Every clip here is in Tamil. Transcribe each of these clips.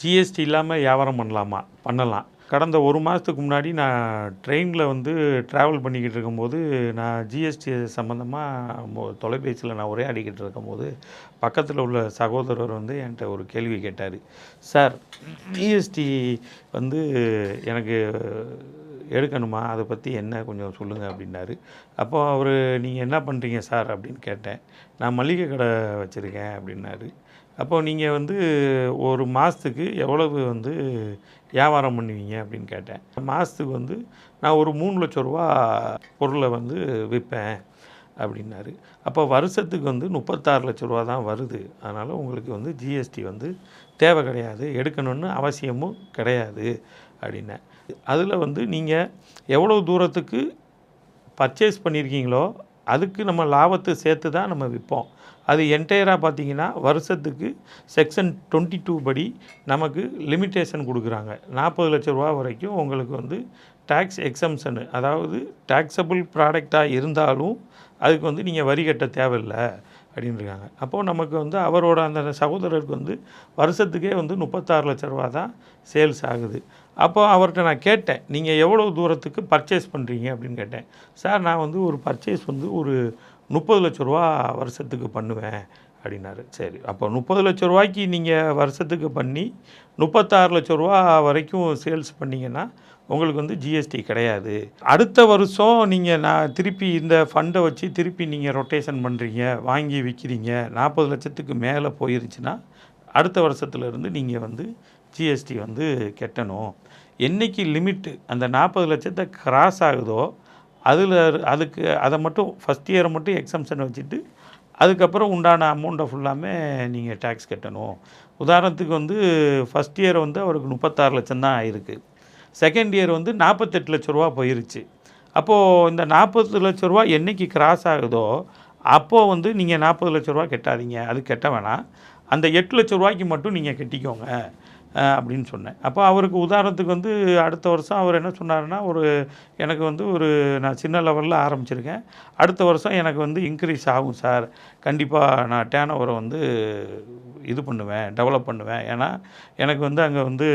ஜிஎஸ்டி இல்லாமல் வியாபாரம் பண்ணலாமா? பண்ணலாம். கடந்த ஒரு மாதத்துக்கு முன்னாடி நான் ட்ரெயினில் வந்து ட்ராவல் பண்ணிக்கிட்டு இருக்கும்போது நான் ஜிஎஸ்டி சம்மந்தமாக தொலைபேசியில் நான் உரையாடிக்கிட்டு இருக்கும்போது பக்கத்தில் உள்ள சகோதரர் வந்து என்கிட்ட ஒரு கேள்வி கேட்டார். சார் ஜிஎஸ்டி வந்து எனக்கு எடுக்கணுமா? அதை பற்றி என்ன கொஞ்சம் சொல்லுங்கள் அப்படின்னாரு. அப்போது அவர் நீங்கள் என்ன பண்ணுறீங்க சார்? அப்படின்னு கேட்டேன். நான் மளிகை கடை வச்சுருக்கேன் அப்படின்னாரு. அப்போது நீங்கள் வந்து ஒரு மாதத்துக்கு எவ்வளவு வந்து வியாபாரம் பண்ணுவீங்க அப்படின்னு கேட்டேன். மாதத்துக்கு வந்து நான் ஒரு மூணு லட்ச ரூபா பொருளை வந்து விற்பேன் அப்படின்னாரு. அப்போ வருஷத்துக்கு வந்து முப்பத்தாறு லட்ச ரூபா தான் வருது. அதனால் உங்களுக்கு வந்து ஜிஎஸ்டி வந்து தேவை கிடையாது. எடுக்கணும்னு அவசியமும் கிடையாது அப்படின்னேன். அதில் வந்து நீங்கள் எவ்வளோ தூரத்துக்கு பர்ச்சேஸ் பண்ணியிருக்கீங்களோ அதுக்கு நம்ம லாபத்தை சேர்த்து தான் நம்ம விற்போம். அது என்டையராக பார்த்தீங்கன்னா வருஷத்துக்கு செக்ஷன் டுவெண்ட்டி டூ படி நமக்கு லிமிட்டேஷன் கொடுக்குறாங்க. நாற்பது லட்ச ரூபா வரைக்கும் உங்களுக்கு வந்து டேக்ஸ் எக்ஸம்ஷனு அதாவது டேக்ஸபிள் ப்ராடக்டாக இருந்தாலும் அதுக்கு வந்து நீங்கள் வரி கட்ட தேவையில்லை. அப்படின்னு இருக்காங்க அப்போது நமக்கு வந்து அவரோட அந்த சகோதரருக்கு வந்து வருஷத்துக்கே வந்து முப்பத்தாறு லட்ச ரூபா தான் சேல்ஸ் ஆகுது. அப்போ அவர்கிட்ட நான் கேட்டேன் நீங்கள் எவ்வளோ தூரத்துக்கு பர்ச்சேஸ் பண்ணுறீங்க அப்படின்னு கேட்டேன். சார் நான் வந்து ஒரு பர்ச்சேஸ் வந்து ஒரு முப்பது லட்ச ரூபா வருஷத்துக்கு பண்ணுவேன். அப்படின்னாரு. சரி அப்போ முப்பது லட்ச ரூபாய்க்கு நீங்கள் வருஷத்துக்கு பண்ணி முப்பத்தாறு லட்ச ரூபா வரைக்கும் சேல்ஸ் பண்ணிங்கன்னா உங்களுக்கு வந்து ஜிஎஸ்டி கிடையாது. அடுத்த வருஷம் நீங்கள் நான் திருப்பி இந்த ஃபண்டை வச்சு திருப்பி நீங்கள் ரொட்டேஷன் பண்ணுறீங்க வாங்கி விற்கிறீங்க நாற்பது லட்சத்துக்கு மேலே போயிருச்சுன்னா அடுத்த வருஷத்துலேருந்து நீங்கள் வந்து ஜிஎஸ்டி வந்து கட்டணும். என்றைக்கு லிமிட்டு அந்த நாற்பது லட்சத்தை கிராஸ் ஆகுதோ அதில் அதுக்கு அதை மட்டும் ஃபஸ்ட் இயரை மட்டும் எக்ஸம்ஷன் வச்சுட்டு அதுக்கப்புறம் உண்டான அமௌண்ட்டை ஃபுல்லாமே நீங்கள் டேக்ஸ் கட்டணும். உதாரணத்துக்கு வந்து ஃபஸ்ட் இயர் வந்து அவருக்கு முப்பத்தாறு லட்சம் தான் ஆயிருக்கு. செகண்ட் இயர் வந்து நாற்பத்தெட்டு லட்ச ரூபா போயிருச்சு. அப்போது இந்த நாற்பது லட்ச ரூபா என்றைக்கு கிராஸ் ஆகுதோ அப்போது வந்து நீங்கள் நாற்பது லட்ச ரூபா கட்டாதீங்க. அது கட்ட வேணாம். அந்த எட்டு லட்ச ரூபாய்க்கு மட்டும் நீங்கள் கட்டிக்கோங்க. அப்படின்னு சொன்னேன். அப்போ அவருக்கு உதாரணத்துக்கு வந்து அடுத்த வருஷம் அவர் என்ன சொன்னார்னா ஒரு எனக்கு வந்து ஒரு நான் சின்ன லெவலில் ஆரம்பிச்சிருக்கேன். அடுத்த வருஷம் எனக்கு வந்து இன்க்ரீஸ் ஆகும் சார். கண்டிப்பாக நான் டேன் ஓவரை வந்து இது பண்ணுவேன் டெவலப் பண்ணுவேன். ஏன்னா எனக்கு வந்து அங்கே வந்து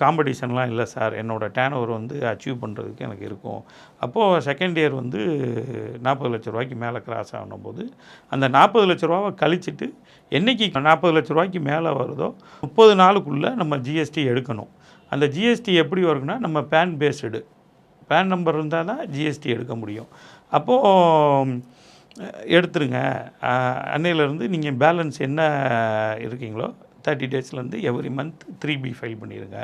காம்படிஷன்லாம் இல்லை சார். என்னோடய டேன் ஓவர் வந்து அச்சீவ் பண்ணுறதுக்கு எனக்கு இருக்கும். அப்போது செகண்ட் இயர் வந்து நாற்பது லட்ச ரூபாய்க்கு மேலே கிராஸ் ஆகணும் போது அந்த நாற்பது லட்ச ரூபாவை கழிச்சிட்டு என்றைக்கு நாற்பது லட்ச ரூபாய்க்கு மேலே வருதோ முப்பது முப்பது நாளுக்குள்ளே நம்ம ஜிஎஸ்டி எடுக்கணும். அந்த ஜிஎஸ்டி எப்படி வரும்னா நம்ம பேன் பேஸ்டு பேன் நம்பர் இருந்தால் தான் ஜிஎஸ்டி எடுக்க முடியும். அப்போது எடுத்துருங்க. அன்னையிலேருந்து நீங்கள் பேலன்ஸ் என்ன இருக்கீங்களோ thirty டேஸ்லேருந்து every month three B file பண்ணிடுங்க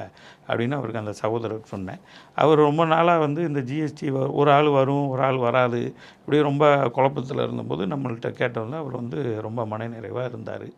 அப்படின்னு அவருக்கு அந்த சகோதரருக்கு சொன்னேன். அவர் ரொம்ப நாளாக வந்து இந்த ஜிஎஸ்டி ஒரு ஆள் வரும் ஒரு ஆள் வராது இப்படி ரொம்ப குழப்பத்தில் இருந்தபோது நம்மள்கிட்ட கேட்டவங்க அவர் வந்து ரொம்ப மனநிறைவாக இருந்தார்.